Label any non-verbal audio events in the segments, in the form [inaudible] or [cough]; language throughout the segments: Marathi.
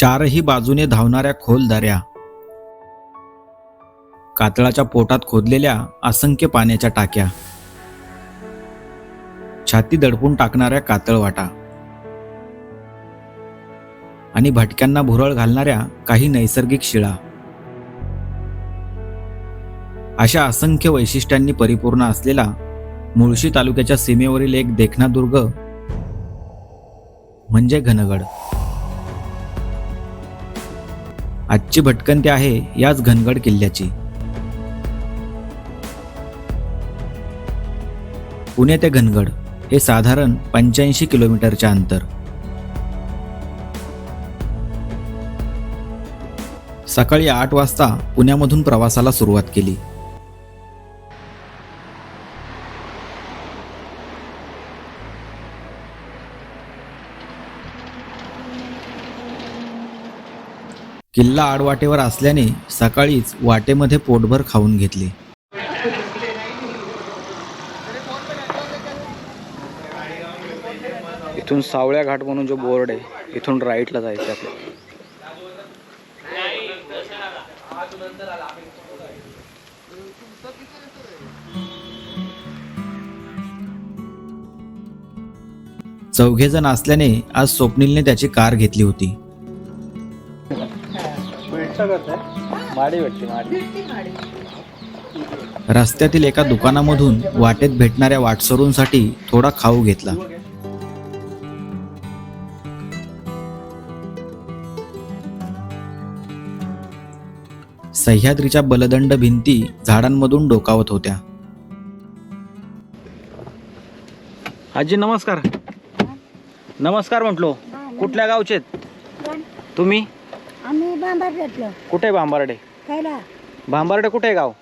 चारही बाजूने धावणाऱ्या खोल दऱ्या. कातळाच्या पोटात खोदलेल्या असंख्य पाण्याच्या टाक्या. छाती दडपून टाकणाऱ्या कातळ वाटा. आणि भटक्यांना भुरळ घालणाऱ्या काही नैसर्गिक शिळा. अशा असंख्य वैशिष्ट्यांनी परिपूर्ण असलेला मुळशी तालुक्याच्या सीमेवरील एक देखणा दुर्ग म्हणजे घनगड. आजची भटकंती आहे याच घनगड किल्ल्याची. पुणे ते घनगड हे साधारण पंच्याऐंशी किलोमीटरचे अंतर. सकाळी आठ वाजता पुण्यामधून प्रवासाला सुरुवात केली. किल्ला आडवाटेवर असल्याने सकाळीच वाटेमध्ये पोटभर खाऊन घेतले. इथून सावळ्या घाट म्हणून जो बोर्ड आहे इथून राईटला जायचं आपलं. चौघे जण असल्याने आज स्वप्नीलने त्याची कार घेतली होती. माडी भेटते माडी. रस्त्यातील एका दुकानामधून वाटेत भेटणाऱ्या वाटसरूंसाठी थोडा खाऊ घेतला. सह्याद्रीच्या बलदंड भिंती झाडांमधून डोकावत होत्या. आजी नमस्कार. नमस्कार म्हटलो. कुठल्या गावचे तुम्ही? आम्ही बांबार कुठे आहे बांबार्डे? खायला. बांबार्डे कुठे आहे गाव?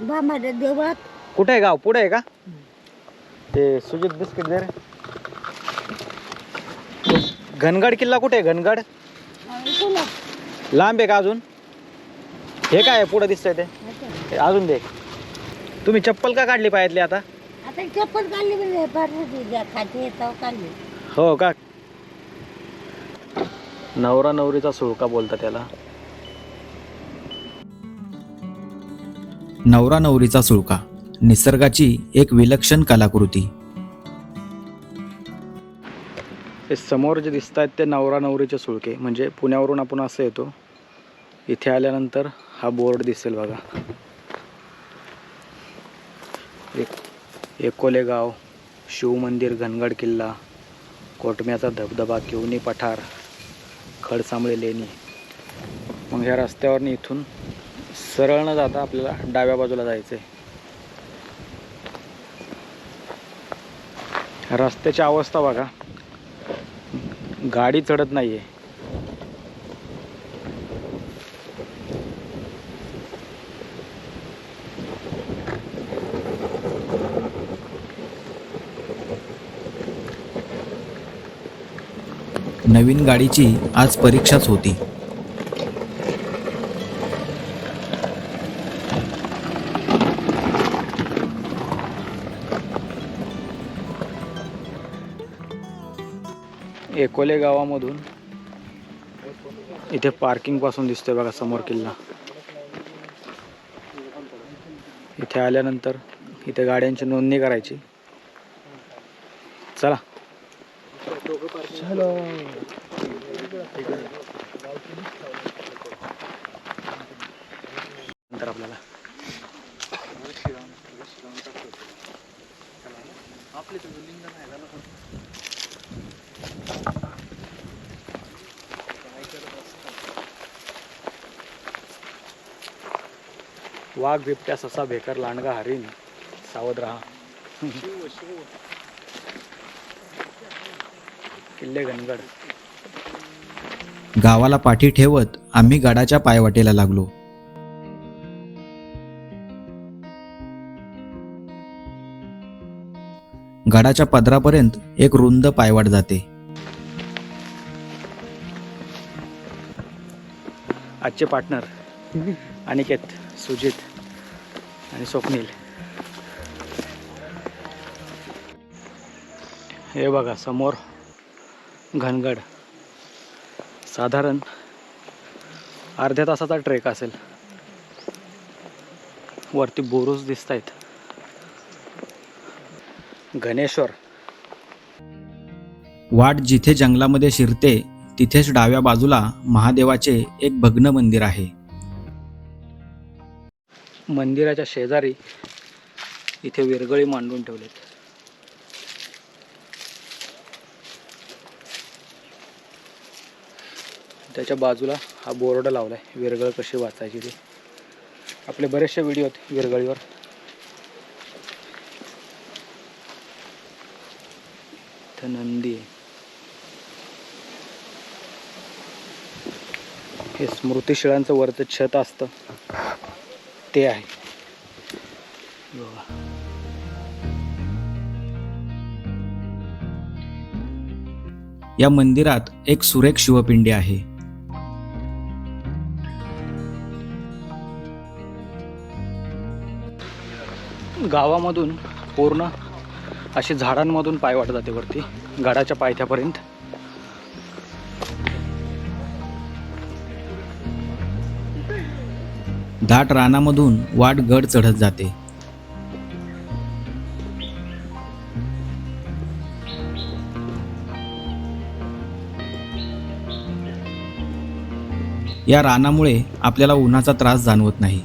बांबार देवळात. कुठे आहे गाव? पुढे आहे का? ते सुजित बिस्किट दे रे. घनगड किल्ला कुठे आहे? घनगड? तुला लांब आहे का अजून? हे काय आहे? पुढे दिसतंय ते. हे अजून दे. तुम्ही चप्पल का काढली पायातली आता? आता चप्पल काढली म्हणजे पाठवते खाते येतो काढली. हो का? नवरा नवरीचा सुळका बोलता त्याला नवरा नवरीचा सुळका निसर्गाची एक विलक्षण कलाकृती. हे समोर जे दिसत आहेत ते नवरा नवरीचे सुळके म्हणजे पुण्यावरून आपण असं येतो इथे आल्यानंतर हा बोर्ड दिसेल बघा. एक एकोले गाव शिवमंदिर घनगड किल्ला कोटम्याचा धबधबा किवनी पठार खडसांबळे लेणी मग ह्या रस्त्यावरनं इथून सरळ न जाता आपल्याला डाव्या बाजूला जायचं आहे रस्त्याची अवस्था बघा. गाडी चढत नाही आहे नवीन गाडीची आज परीक्षाच होती. एकोले गावामधून इथे पार्किंगपासून दिसतोय बघा समोर किल्ला. इथे आल्यानंतर इथे गाड्यांची नोंदणी करायची. चला. नंतर आपल्याला. वाघ बिबट्या ससा भेकर लांडगा हरिण सावध राहा. किल्ले घनगड. गावाला पाठी ठेवत आम्ही गडाच्या पायवाटेला लागलो. गडाच्या पदरापर्यंत एक रुंद पायवाट जाते. आजचे पार्टनर अनिकेत सुजित आणि स्वप्नील. हे बघा समोर घनगड. साधारण अर्ध्या तासाचा ट्रेक असेल. वरती बोरूस दिसत आहेत गणेश्वर. वाट जिथे जंगलामध्ये शिरते तिथेच डाव्या बाजूला महादेवाचे एक भग्न मंदिर आहे. मंदिराच्या शेजारी इथे विरगळी मांडून ठेवलेत. त्याच्या बाजूला हा बोर्ड लावलाय विरगळ कशी वाचायची ते. आपले बरेचसे व्हिडिओ आहेत विरगळीवर इथं नंदी आहे. हे स्मृतिशिळांचं वरचं छत असतं. ते आहे. या मंदिरात एक सुरेख शिवपिंडी आहे. गावामधून पूर्ण असे झाडांमधून पाय वाट जाते वरती गडाच्या पायथ्यापर्यंत. दाट रानामधून वाट गड चढत जाते. या रानामुळे आपल्याला उन्हाचा त्रास जाणवत नाही.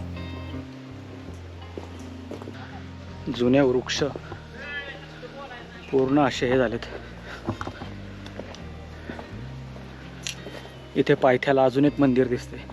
जुन्या वृक्ष पूर्ण असे हे झालेत. इथे पायथ्याला अजून एक मंदिर दिसते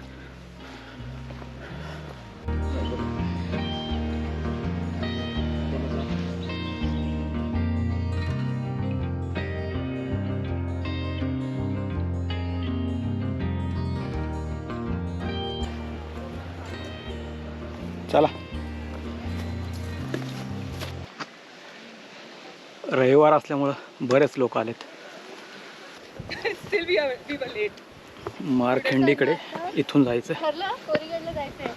असल्यामुळं बरेच लोक आलेत. मारखिंडीकडे इथून जायचं ठरलं कोरीगडला जायचंय.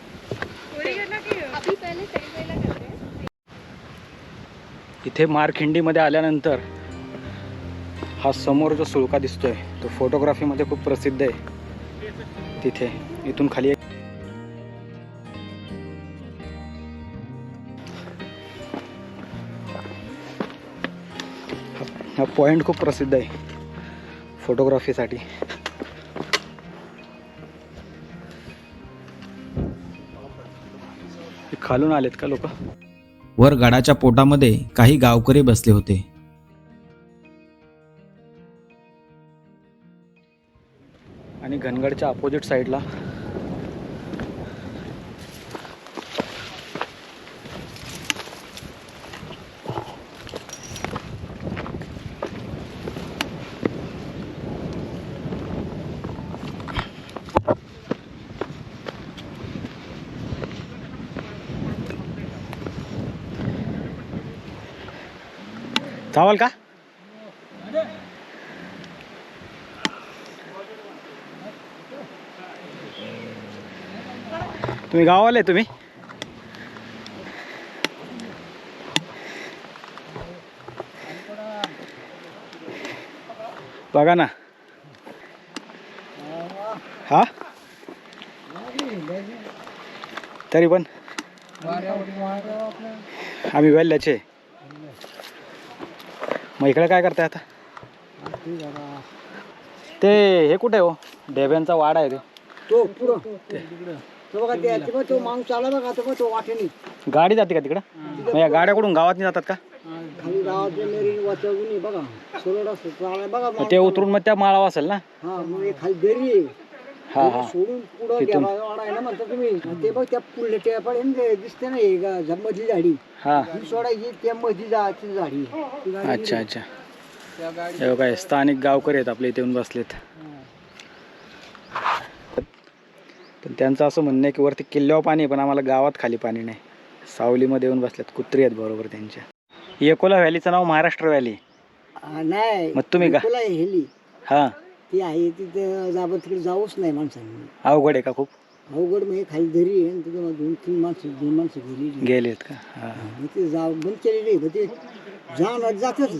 कोरीगडला की? अभि पहिले सेंडवेला करते इथे मारखिंडीमध्ये आल्यानंतर हा समोर जो सुळका दिसतोय तो फोटोग्राफीमध्ये खूप प्रसिद्ध आहे. तिथे इथून खाली हा- पॉइंट खूप प्रसिद्ध आहे. फोटोग्राफीसाठी खालून आलेत का लोक? वर गडाच्या पोटामध्ये काही गावकरी बसले होते. आणि घनगडच्या अपोजिट साईडला चावल का? तुम्ही गावाले तुम्ही? बघा ना. हा? तरी पण. आम्ही वेल्ल्याचे. मग इकडे काय करताय आता? ते हे कुठे आहे हो? डेब्यांचा वाडा आहे ते. तो तो बघा त्या ते बघ तो माणूस आला बघा तो बघ तो वाटेनी. गाडी जाते का तिकडं? मग या गाड्या कुठून गावात जातात का? खाली गावातले मेरी वाचवून आहे बघा. सोलड असतो तो आला बघा मग ते उतरून मग त्या माळावा असेल ना? हा मग हे खाली दरी आहे. हा हा. सोडून पुढं तिथून. आहे ना म्हणता तुम्ही. ते बघ त्या पुढल्या ते दिसते ना हे गा- झ- मधली झाडी. हा. ही सोडायची त्या मधली जायची झाडी. ती गाडी अच्छा अच्छा. हे काय स्थानिक गावकरी आहेत आपल्या इथे येऊन बसलेत. पण त्यांचं असं म्हणणं आहे की वरती किल्ल्यावर पाणी आहे पण आम्हाला गावात खाली पाणी नाही. सावलीमध्ये येऊन बसलेत कुत्री आहेत बरोबर त्यांच्या. एकोला व्हॅलीचं नाव महाराष्ट्र व्हॅली. हा, नाही मग तुम्ही का? तुला हेली. हा. ती आहे तिथे जाबं तिकडे जाऊच नाही माणसांनी. अवघड आहे का खूप? अवघड मग हे खाली दरी आहे आणि तिथे दोन तीन माणसं दोन माणसं गेली गेलेत का? हा. ते जाव बंद केलेली आहे. ते जाणार जातच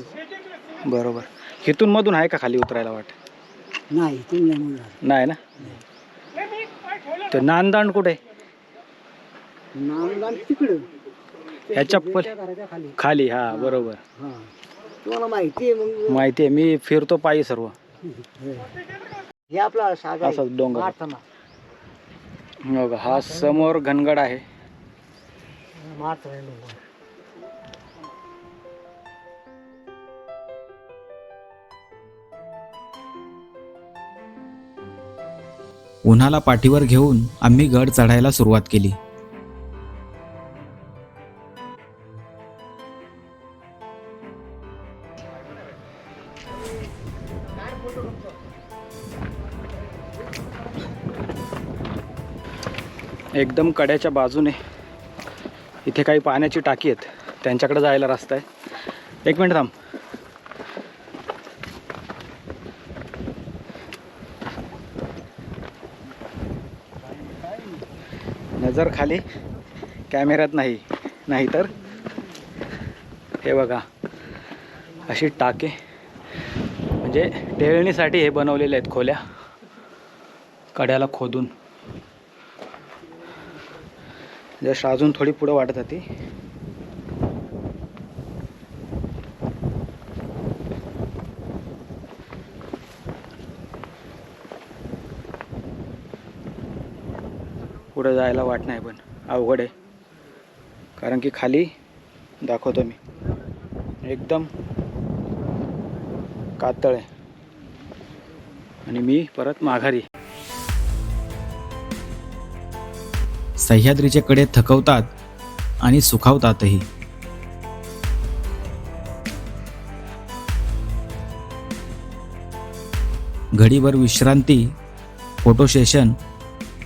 बरोबर. इथून मधून आहे का खाली उतरायला वाट? नाही तुम्ही नाही म्हणणार नाही ना? ते नांदाण कुठे? नांदान तिकडं. ह्या चप्पल त्या घराच्या खाली. खाली हा बरोबर. हा. तुम्हाला माहिती आहे मग. माहिती आहे मी फिरतो पायी सर्व. हे आपला साधा आहे. असाच डोंगर. मारताना हो का? हा समोर घनगड आहे डोंगर. उन्हाला पाठीवर घेऊन आम्ही गड चढायला सुरुवात केली एकदम कड्याच्या बाजूने इथे काही पाण्याची टाकी आहेत. त्यांच्याकडे जायला रस्ता आहे. एक मिनिट थांब. नजर खाली. कॅमेऱ्यात नाही नाहीतर हे बघा. अशी टाके. म्हणजे टेळणीसाठी हे बनवलेले आहेत खोल्या. कड्याला खोदून. जस्ट अजून थोडी पुढं वाटत होती पुढं जायला वाट नाही पण अवघड आहे. कारण की खाली दाखवतो मी. एकदम कातळ आहे. आणि मी परत माघारी. सह्याद्रीचे कडे थकवतात आणि सुखावतातही. घडीभर विश्रांती फोटो सेशन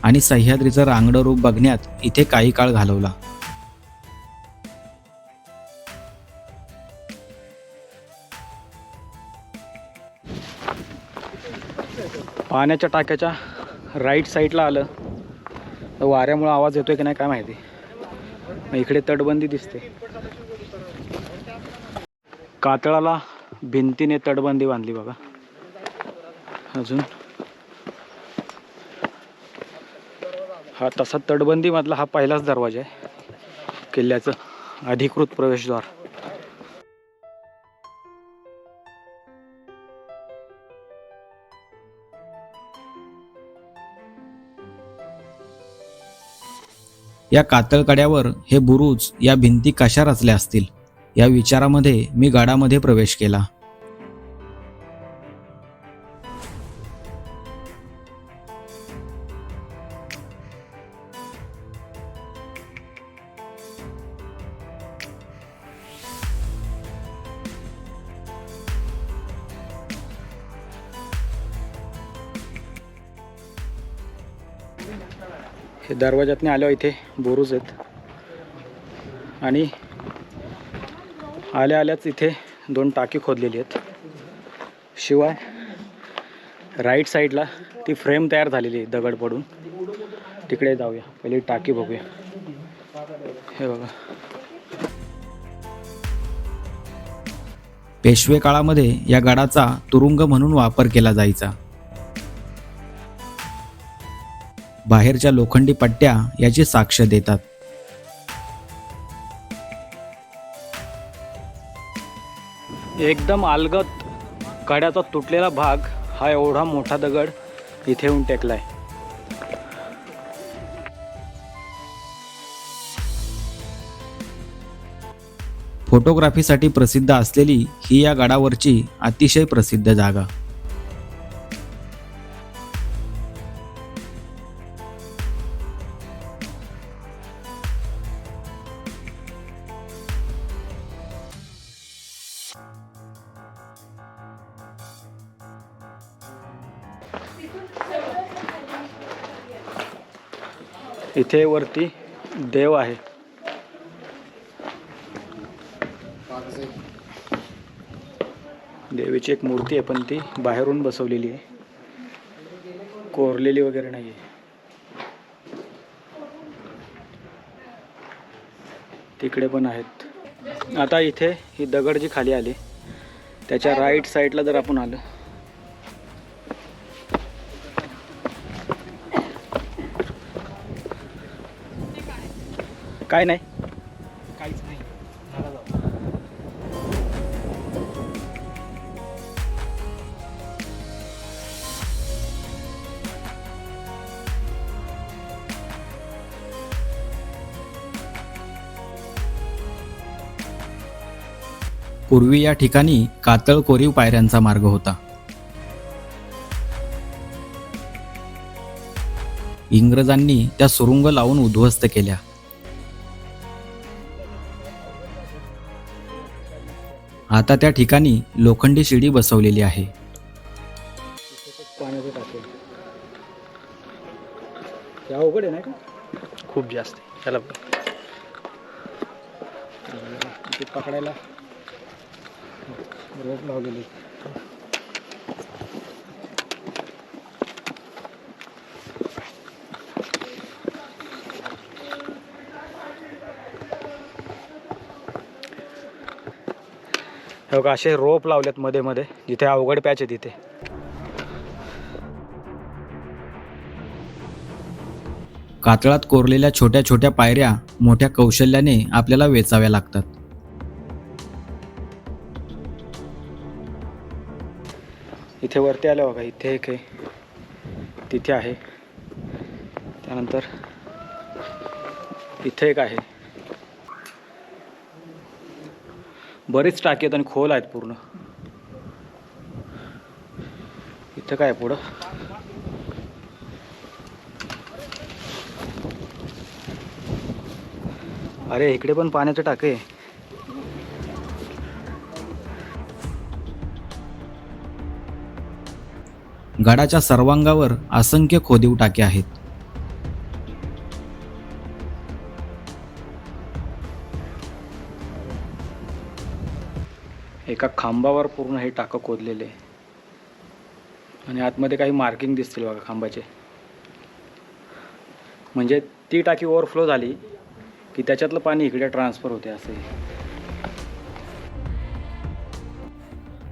आणि सह्याद्रीचं रांगडं रूप बघण्यात इथे काही काळ घालवला. पाण्याच्या टाक्याच्या राईट साईडला आलं. वाऱ्यामुळं आवाज येतोय की नाही काय माहिती. मग इकडे तटबंदी दिसते. कातळाला भिंतीने तटबंदी बांधली बघा. अजून. हा तसा तटबंदीमधला हा पहिलाच दरवाजा आहे. किल्ल्याचं अधिकृत प्रवेशद्वार. या कातळकड्यावर हे बुरुज या भिंती कशा रचल्या असतील? या विचारामध्ये मी गडामध्ये प्रवेश केला. हे दरवाजातने आल्यावर इथे बोरूज आहेत. आणि आल्या आल्याच इथे दोन टाकी खोदलेली आहेत. शिवाय राईट साईडला ती फ्रेम तयार झालेली आहे दगड पडून. तिकडे जाऊया. पहिली टाकी बघूया. हे बघा. पेशवे काळामध्ये या गडाचा तुरुंग म्हणून वापर केला जायचा. बाहेरच्या लोखंडी पट्ट्या याची साक्ष देतात. एकदम अलगत कड्याचा तुटलेला भाग हा एवढा मोठा दगड इथे येऊन टेकलाय. फोटोग्राफीसाठी प्रसिद्ध असलेली ही या गडावरची अतिशय प्रसिद्ध जागा. इथे वरती देव आहे. देवीची एक मूर्ती आहे पण ती बाहेरून बसवलेली आहे. कोरलेली वगैरे नाही आहे तिकडे पण आहेत. आता इथे ही दगड जी खाली आली त्याच्या राईट साईडला जर आपण आलं. काय नाही. काहीच नाही. पूर्वी या ठिकाणी कातळ कोरीव पायऱ्यांचा मार्ग होता. इंग्रजांनी त्या सुरुंग लावून उद्ध्वस्त केल्या. आता त्या ठिकाणी लोखंडी शिडी बसवलेली आहे. अवघड आहे नाही का? खूप जास्त त्याला पकडायला रोप लावलेली. बघा असे रोप लावलेत मध्ये मध्ये. जिथे अवघड पॅच आहे तिथे. कातळात कोरलेल्या छोट्या छोट्या पायऱ्या मोठ्या कौशल्याने आपल्याला वेचाव्या लागतात. इथे वरती आलं बघा इथे एक आहे. तिथे आहे. त्यानंतर इथे एक आहे. बरेच टाकी आहेत आणि खोल आहेत पूर्ण. इथं काय पुढं? अरे इकडे पण पाण्याचं टाके आहे. गडाच्या सर्वांगावर असंख्य खोदीव टाके आहेत. एका खांबावर पूर्ण हे टाकं खोदलेले आणि आतमध्ये काही मार्किंग दिसतील बघा खांबाचे. म्हणजे ती टाकी ओव्हरफ्लो झाली की त्याच्यातलं पाणी इकडे ट्रान्सफर होते असे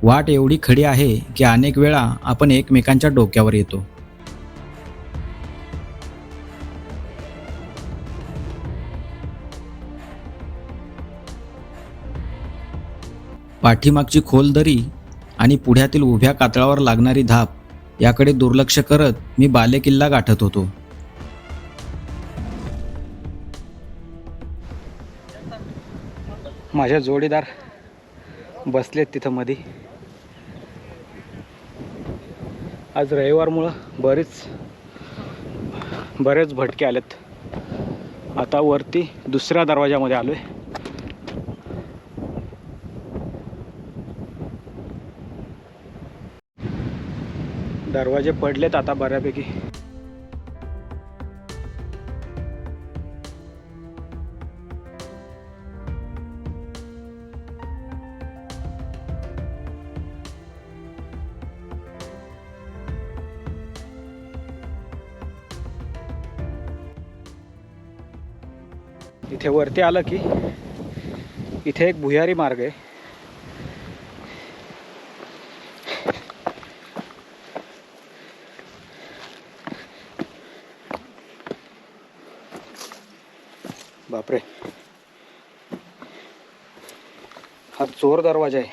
वाट एवढी खडी आहे की अनेक वेळा आपण एकमेकांच्या डोक्यावर येतो. पाठीमागची खोल दरी आणि पुढ्यातील उभ्या कातळावर लागणारी धाप याकडे दुर्लक्ष करत मी बालेकिल्ला गाठत होतो. माझ्या जोडीदार बसलेत तिथं मधी. आज रविवारमुळं बरेच बरेच भटके आलेत. आता वरती दुसऱ्या दरवाजामध्ये आलो आहे दरवाजे पडलेत आता बऱ्यापैकी. इथे वरती आलं की इथे एक भुयारी मार्ग आहे बापरे हा चोर दरवाजा आहे.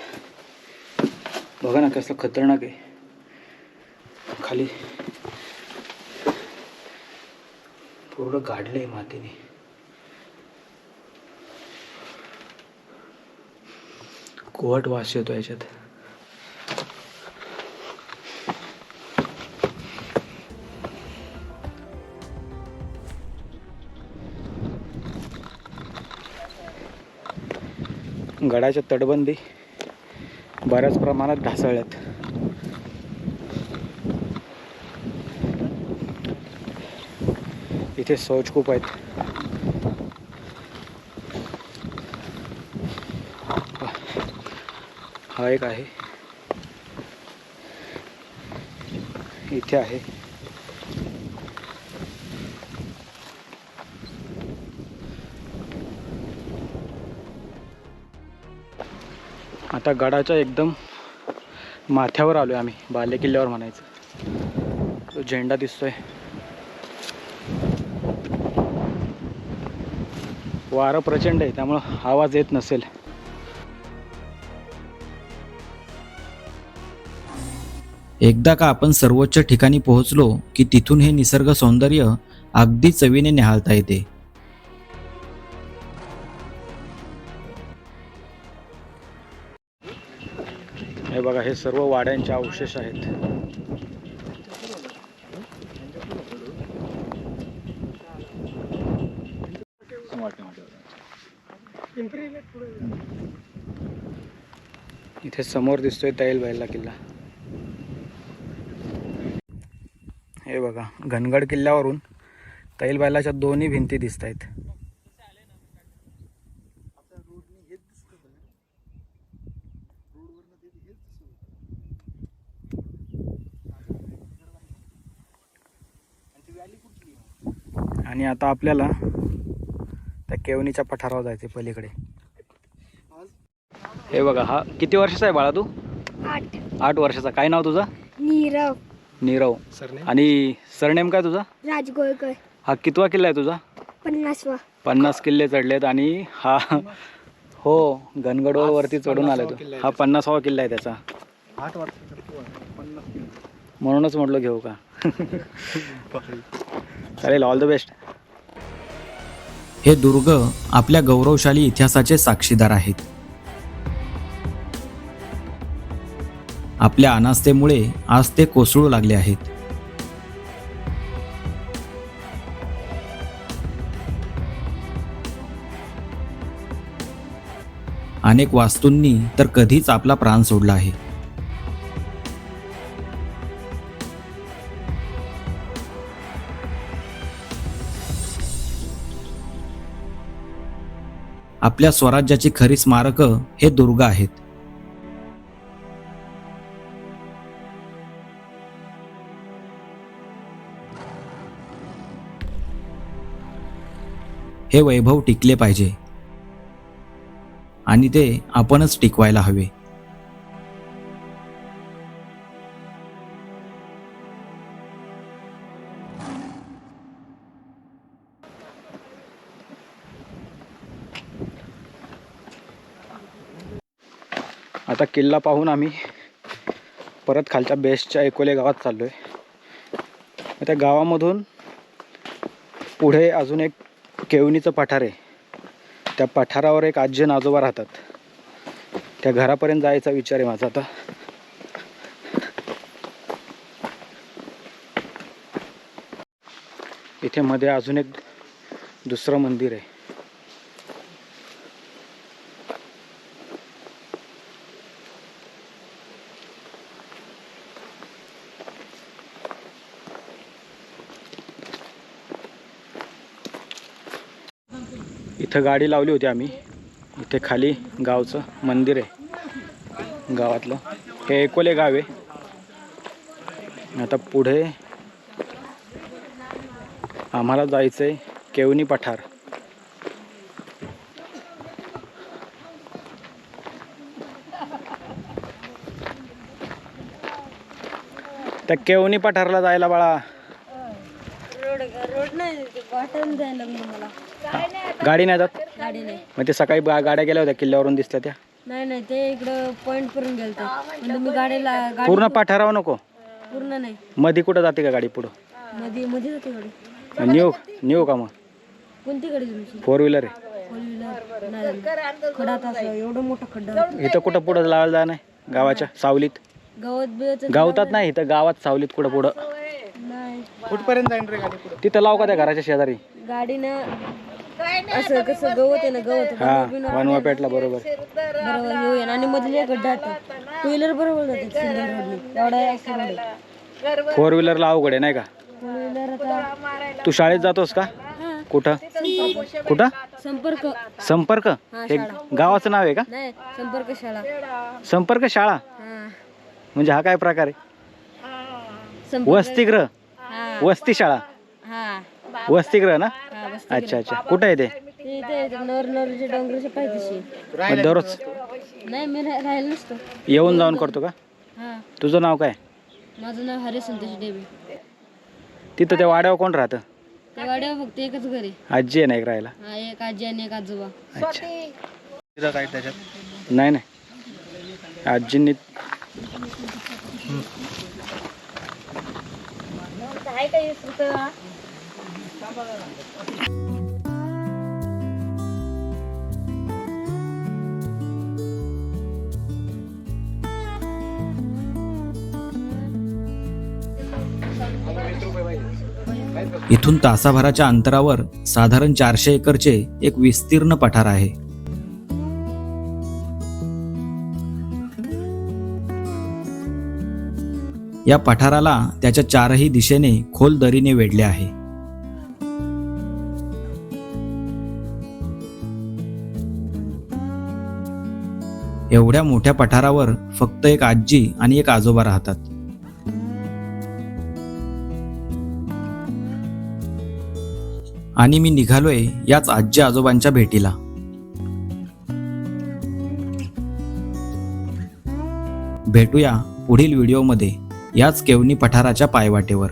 बघा ना कसलं खतरनाक आहे. खाली पूर्ण आहे मातीने. कोवट वास येतो याच्यात. गडाच्या तटबंदी बऱ्याच प्रमाणात ढासळल्यात. इथे शौच खूप आहेत. हा एक आहे. इथे आहे. आता गडाच्या एकदम माथ्यावर आलोय आम्ही बाले किल्ल्यावर म्हणायचं. तो झेंडा दिसतोय. वारं प्रचंड आहे त्यामुळं आवाज येत नसेल. एकदा का आपण सर्वोच्च ठिकाणी पोहोचलो की तिथून हे निसर्ग सौंदर्य अगदी चवीने निहाळता येते. हे सर्व वाड्यांचे अवशेष आहेत. इथे समोर दिसतोय तैल बैला किल्ला. हे बघा घनगड किल्ल्यावरून तैल बैलाच्या दोन्ही भिंती दिसत आहेत आणि आता आपल्याला त्या केवणीच्या पठारावर जायचे पलीकडे. हे बघा हा किती वर्षाचा आहे बाळा तू? आठ. आठ वर्षाचा. काय नाव तुझं? नीरव. नीरव. आणि सरनेम काय तुझा? राजगोळकर हा कितवा किल्ला आहे तुझा? पन्नासवा. पन्नास किल्ले चढलेत आणि हा हो गणगडवर वरती चढून आलाय तो. हा पन्नासावा किल्ला आहे त्याचा. म्हणूनच म्हटलं घेऊ का? [laughs] चालेल ऑल द बेस्ट हे दुर्ग आपल्या गौरवशाली इतिहासाचे साक्षीदार आहेत. आपल्या अनास्थेमुळे आज ते कोसळू लागले आहेत. अनेक वास्तूंनी तर कधीच आपला प्राण सोडला आहे. आपल्या स्वराज्याची खरी स्मारकं हे दुर्ग आहेत. हे वैभव टिकले पाहिजे. आणि ते आपणच टिकवायला हवे. किल्ला पाहून आम्ही परत खालच्या बेस्टच्या एकोले गावात चाललो आहे त्या गावामधून पुढे अजून एक केवणीचं पठार आहे. त्या पठारावर एक आजी आजोबा राहतात. त्या घरापर्यंत जायचा विचार आहे माझा आता. इथे मध्ये अजून एक दुसरं मंदिर आहे. इथं गाडी लावली होती आम्ही. इथे खाली गावचं मंदिर आहे. गावातलं. हे एकोले गाव आहे. आता पुढे आम्हाला जायचं आहे केवनी पठार. त्या केवनी पठारला जायला बाळा. रोड रोड नाही जायला मला. गाडी नाही जात? गाडी नाही. मग ते सकाळी गाड्या गेल्या होत्या किल्ल्यावरून दिसल्या त्या. नाही नाही ते इकडं पॉइंट पर्यंत गेलतो म्हणजे मी गाडीला गाडी पूर्ण पठारावर नको? पूर्ण नाही. मध्ये कुठं जाते का गाडी पुढं? मध्ये मध्ये जाते गाडी. नेऊ नेऊ का मग? कोणती गाडी तुमची? फोर व्हीलर आहे. फोर व्हीलर नाही खडात असं एवढं मोठं खड्डा इथं कुठं पुढं लावायला जा नाही? गावाच्या सावलीत. गवत गावतात नाही. इथं गावात सावलीत कुठं पुढं? नाही. कुठपर्यंत जाईन रे गाडी तिथं लाव का त्या घराच्या शेजारी? गाडीनं असं कसं गवत आहे ना गवत हा वनवा पेटला बरोबर. बरोबर येऊया आणि मधले गड्डा टू व्हीलर बरोबर सिंगल रोडनी एवढा फोर व्हीलरला अवघड आहे नाही का? टू व्हीलर आता तू शाळेत जातोस का? हा. कुठं? कुठं? संपर्क. संपर्क? हे गावाचं नाव आहे का? नाही संपर्क शाळा. संपर्क शाळा? हा. म्हणजे हा काय प्रकार आहे? संपर्क वसतिगृह? हा. वस्ती शाळा? हा. वसतिगृह ना? हा अच्छा अच्छा. कुठं आहे ते? इथे मग दररोज? नाही मी राह- राहिलो नसतो. येऊन जाऊन करतो का? हा. तुझं नाव काय? माझं नाव हरे संतोष डेबे तिथं त्या वाड्यावर कोण राहतं? त्या गाड्यावर फक्त एकच घर आहे. आजी आहे ना एक राहायला? हा एक आजी आणि एक आजोबा. नाही नाही. आजींनी इथून तासाभराच्या अंतरावर साधारण चारशे एकरचे एक विस्तीर्ण पठार आहे. या पठाराला त्याच्या चारही दिशेने खोल दरीने वेढले आहे. एवढ्या मोठ्या पठारावर फक्त एक आजी आणि एक आजोबा राहतात. आणि मी निघालोय याच आजी आजोबांच्या भेटीला. भेटूया पुढील व्हिडिओमध्ये याच केवनी पठाराच्या पायवाटेवर.